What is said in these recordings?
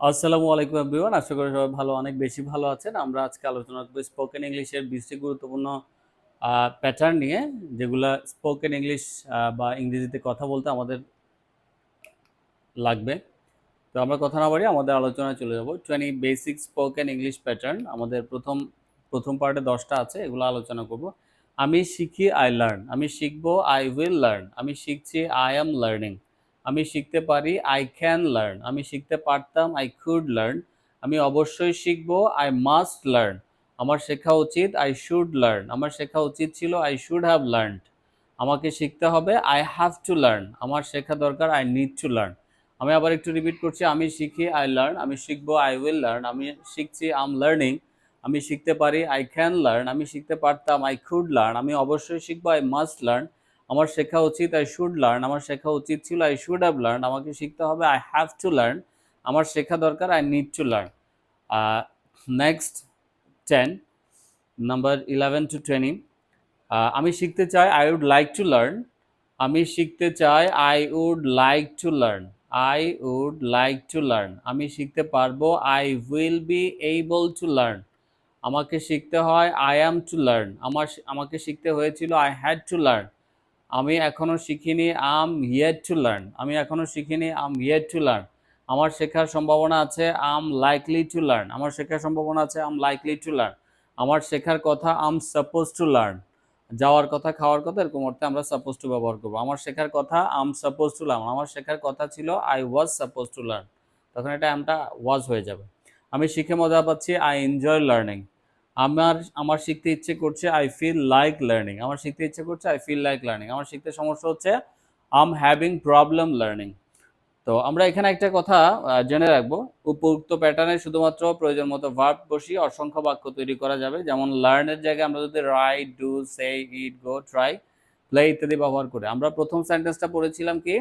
আসসালামু আলাইকুম এভরিওয়ান আশা করি সবাই ভালো, অনেক বেশি ভালো আছেন। আমরা আজকে আলোচনা করব স্পোকেন ইংলিশের বিশটি গুরুত্বপূর্ণ প্যাটার্ন নিয়ে, যেগুলা স্পোকেন ইংলিশ বা ইংরেজিতে কথা বলতে আমাদের লাগবে। তো আমরা কথা না বাড়ি আমাদের আলোচনায় চলে যাব। Twenty basic spoken English pattern আমাদের প্রথম প্রথম পার্টে দশটা আছে, এগুলো আলোচনা করব। আমি শিখি আই লার্ন আমি শিখব আই উইল লার্ন আমি শিখছি আই অ্যাম লার্নিং আমি শিখতে পারি আই ক্যান লার্ন আমি শিখতে পারতাম আই কুড লার্ন আমি অবশ্যই শিখব আই মাস্ট লার্ন আমার শেখা উচিত আই শুড লার্ন আমার শেখা উচিত ছিল আই শুড হ্যাভ লার্নড আমাকে শিখতে হবে আই হ্যাভ টু লার্ন আমার শেখা দরকার আই নিড টু লার্ন আমি আবার একটু রিপিট করছি, আমি শিখি আই লার্ন আমি শিখব আই উইল লার্ন আমি শিখছি আই এম লার্নিং আমি শিখতে পারি আই ক্যান লার্ন আমি শিখতে পারতাম আই কুড লার্ন আমি অবশ্যই শিখব আই মাস্ট লার্ন আমার শেখা উচিত আই শুড লার্ন আমার শেখা উচিত ছিল আই শুড হ্যাভ লার্ন আমাকে শিখতে হবে আই হ্যাভ টু লার্ন আমার শেখা দরকার I need to learn next ten number eleven to twenty আমি শিখতে চাই I would like to learn আমি শিখতে চাই I would like to learn I would like to learn আমি শিখতে পারব I will be able to learn আমাকে শিখতে হয় আই অ্যাম টু লার্ন আমার আমাকে শিখতে হয়েছিল আই হ্যাড টু লার্ন আমি এখনও শিখিনি আম হিয়ার টু লার্ন আমি এখনও শিখিনি আম হিয়ার টু লার্ন আমার শেখার সম্ভাবনা আছে আম লাইকলি টু লার্ন আমার শেখার সম্ভাবনা আছে আম লাইকলি টু লার্ন আমার শেখার কথা আম সাপোজ টু লার্ন যাওয়ার কথা, খাওয়ার কথা, এরকম অর্থে আমরা সাপোজ টু ব্যবহার করব। আমার শেখার কথা আম সাপোজ টু লার্ন আমার শেখার কথা ছিল I was suppose to learn তখন এটা আমটা ওয়াজ হয়ে যাবে। আমি শিখে মজা পাচ্ছি আই এনজয় লার্নিং আমার আমার শিখতে ইচ্ছে করছে আই ফিল লাইক লার্নিং আমার শিখতে ইচ্ছে করছে আই ফিল লাইক লার্নিং আমার শিখতে সমস্যা হচ্ছে আম হ্যাভিং প্রবলেম লার্নিং তো আমরা এখানে একটা কথা জেনে রাখব। উপযুক্ত প্যাটার্নে শুধুমাত্র প্রয়োজন মতো ভার্ব বসিয়ে অসংখ্য বাক্য তৈরি করা যাবে। যেমন লার্নের জায়গায় আমরা যদি write do say eat go try play ইত্যাদি ব্যবহার করে। আমরা প্রথম সেন্টেন্সটা পড়েছিলাম কি?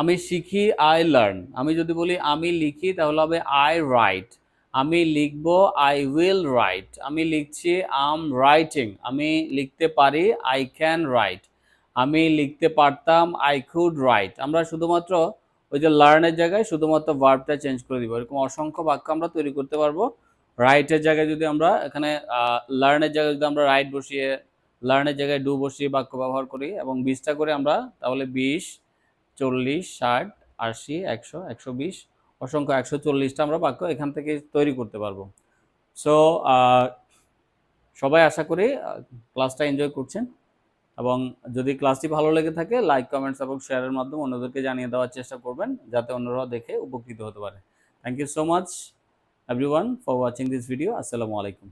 আমি শিখি আই লার্ন আমি যদি বলি, আমি লিখি, তাহলে হবে আই রাইট আমি লিখব আই উইল রাইট আমি লিখছি আম রাইটিং আমি লিখতে পারি আই ক্যান রাইট আমি লিখতে পারতাম আই কুড রাইট আমরা শুধুমাত্র ওই যে লার্নের জায়গায় শুধুমাত্র ভার্বটা চেঞ্জ করে দিব। এরকম অসংখ্য বাক্য আমরা তৈরি করতে পারব। রাইটের জায়গায় যদি আমরা এখানে লার্নের জায়গায় যদি আমরা রাইট বসিয়ে লার্নের জায়গায় ডু বসিয়ে বাক্য ব্যবহার করি এবং বিশটা করে আমরা, তাহলে বিশ, চল্লিশ, ষাট, আশি, একশো একশো বিশ অসংখ্য একশো চল্লিশটা আমরা বাক্য এখান থেকে তৈরি করতে পারব। সো সবাই আশা করি ক্লাসটা এনজয় করছেন এবং যদি ক্লাসটি ভালো লেগে থাকে লাইক কমেন্টস এবং শেয়ারের মাধ্যমে অন্যদেরকে জানিয়ে দেওয়ার চেষ্টা করবেন যাতে অন্যরা দেখে উপকৃত হতে পারে। Thank you so much everyone for watching this video আসসালামু আলাইকুম